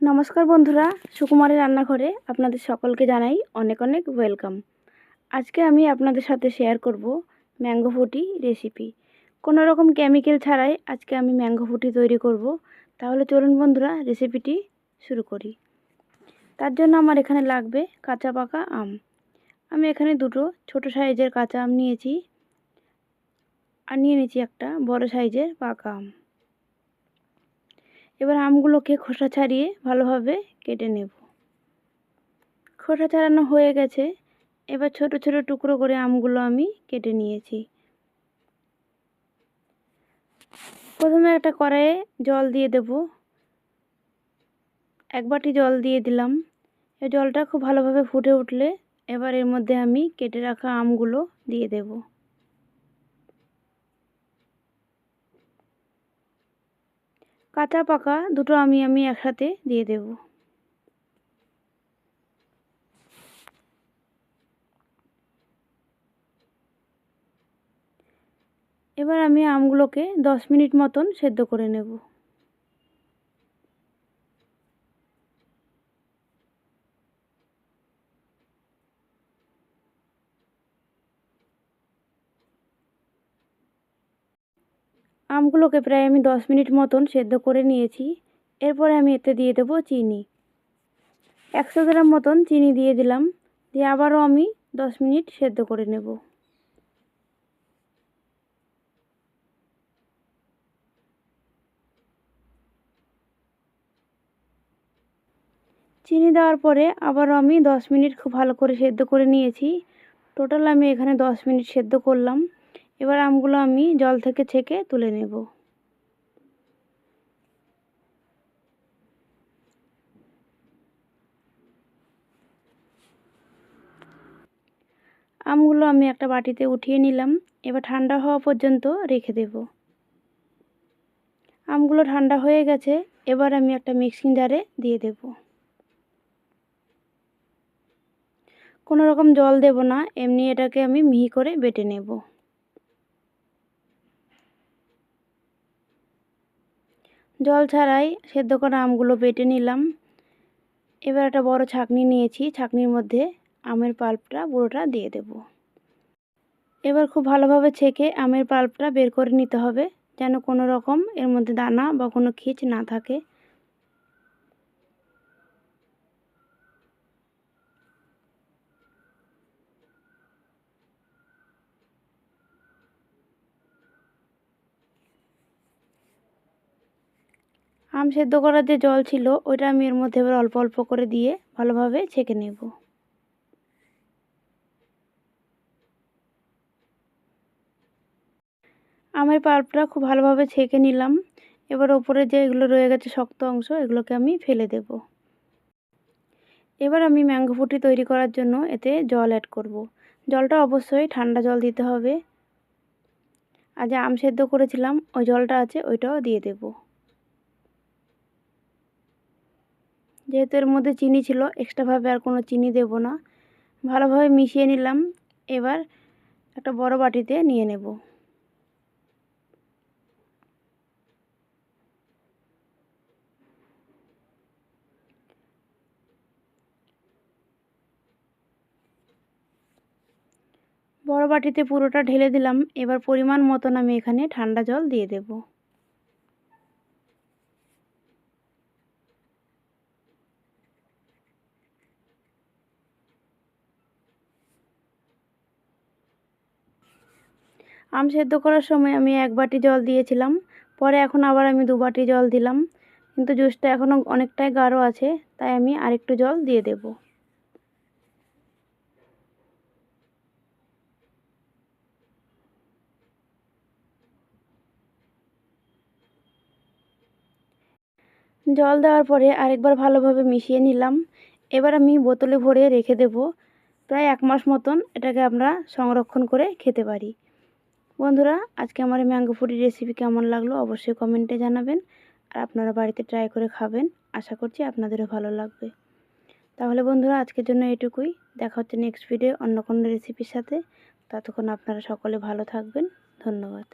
নমস্কার বন্ধুরা, সুকুমারের রান্নাঘরে আপনাদের সকলকে জানাই অনেক অনেক ওয়েলকাম। আজকে আমি আপনাদের সাথে শেয়ার করব ম্যাঙ্গো ফুটি রেসিপি কোনো রকম কেমিক্যাল ছাড়াই আজকে আমি ম্যাঙ্গো ফুটি তৈরি করব। তাহলে চলুন বন্ধুরা রেসিপিটি শুরু করি। তার জন্য আমার এখানে লাগবে কাঁচা পাকা আম। আমি এখানে দুটো ছোট সাইজের কাঁচা আম নিয়েছি। আর নিয়ে নিয়েছি একটা বড় সাইজের পাকা আম। এবার আমগুলোকে খোসা ছাড়িয়ে ভালোভাবে কেটে নেব। খোসা ছাড়ানো হয়ে গেছে। এবার ছোট ছোট টুকরো করে আমগুলো আমি কেটে নিয়েছি। প্রথমে একটা কড়াইয়ে জল দিয়ে দেব। এক বাটি জল দিয়ে দিলাম। এই জলটা খুব ভালোভাবে ফুটে উঠলে এবার এর মধ্যে আমি কেটে রাখা আমগুলো দিয়ে দেবো। কাঁচা, পাকা দুটো আমি আমি একসাথে দিয়ে দেব। এবার আমি আমগুলোকে দশ মিনিট মতন সেদ্ধ করে নেব। আমগুলোকে প্রায় আমি দশ মিনিট মতন সেদ্ধ করে নিয়েছি। এরপরে আমি এতে দিয়ে দেবো চিনি। একশো গ্রাম মতন চিনি দিয়ে দিলাম। দিয়ে আবারও আমি দশ মিনিট সেদ্ধ করে নেব। চিনি দেওয়ার পরে আবারও আমি দশ মিনিট খুব ভালো করে সেদ্ধ করে নিয়েছি। টোটাল আমি এখানে দশ মিনিট সেদ্ধ করলাম। এবার আমগুলো আমি জল থেকে ছেঁকে তুলে নেব। আমগুলো আমি একটা বাটিতে উঠিয়ে নিলাম, এবার ঠান্ডা হওয়া পর্যন্ত রেখে দেব। আমগুলো ঠান্ডা হয়ে গেছে, এবার আমি একটা মিক্সিং জারে দিয়ে দেব। কোনো রকম জল দেব না, এমনি এটাকে আমি মিহি করে বেটে নেব। জল ছাড়াই সেদ্ধ করা আমগুলো বেটে নিলাম। এবার একটা বড় ছাকনি নিয়েছি। ছাকনির মধ্যে আমের পাল্পটা পুরোটা দিয়ে দেব। এবার খুব ভালোভাবে ছেঁকে আমের পাল্পটা বের করে নিতে হবে, যেন কোনো রকম এর মধ্যে দানা বা কোনো খিচ না থাকে। আম সেদ্ধ করার যে জল ছিল, ওইটা আমি এর মধ্যে এবার অল্প অল্প করে দিয়ে ভালোভাবে ছেঁকে নেব। আমের পাল্পটা খুব ভালোভাবে ছেঁকে নিলাম। এবার ওপরে যে এগুলো রয়ে গেছে শক্ত অংশ, এগুলোকে আমি ফেলে দেব। এবার আমি ম্যাঙ্গো ফুটি তৈরি করার জন্য এতে জল অ্যাড করব। জলটা অবশ্যই ঠান্ডা জল দিতে হবে। আর যে আম সেদ্ধ করেছিলাম, ওই জলটা আছে, ওইটাও দিয়ে দেবো। যেহেতু এর মধ্যে চিনি ছিল এক্সট্রাভাবে আর কোনো চিনি দেব না। ভালোভাবে মিশিয়ে নিলাম। এবার একটা বড় বাটিতে নিয়ে নেব। বড় বাটিতে পুরোটা ঢেলে দিলাম। এবার পরিমাণ মতন আমি এখানে ঠান্ডা জল দিয়ে দেবো। আম সেদ্ধ করার সময় আমি এক বাটি জল দিয়েছিলাম। পরে এখন আবার আমি দু বাটি জল দিলাম। কিন্তু জুসটা এখনও অনেকটাই গাঢ় আছে, তাই আমি আরেকটু জল দিয়ে দেব। জল দেওয়ার পরে আরেকবার ভালোভাবে মিশিয়ে নিলাম। এবার আমি বোতলে ভরে রেখে দেব। প্রায় এক মাস মতন এটাকে আমরা সংরক্ষণ করে খেতে পারি। বন্ধুরা, আজকে আমার এই ম্যাঙ্গো ফুডের রেসিপি কেমন লাগল অবশ্যই কমেন্টে জানাবেন আর আপনারা বাড়িতে ট্রাই করে খাবেন, আশা করছি আপনাদেরও ভালো লাগবে। তাহলে বন্ধুরা, আজকের জন্য এটুকুই। দেখা হচ্ছে নেক্সট ভিডিও অন্য কোনো রেসিপির সাথে। ততক্ষণ আপনারা সকলে ভালো থাকবেন। ধন্যবাদ।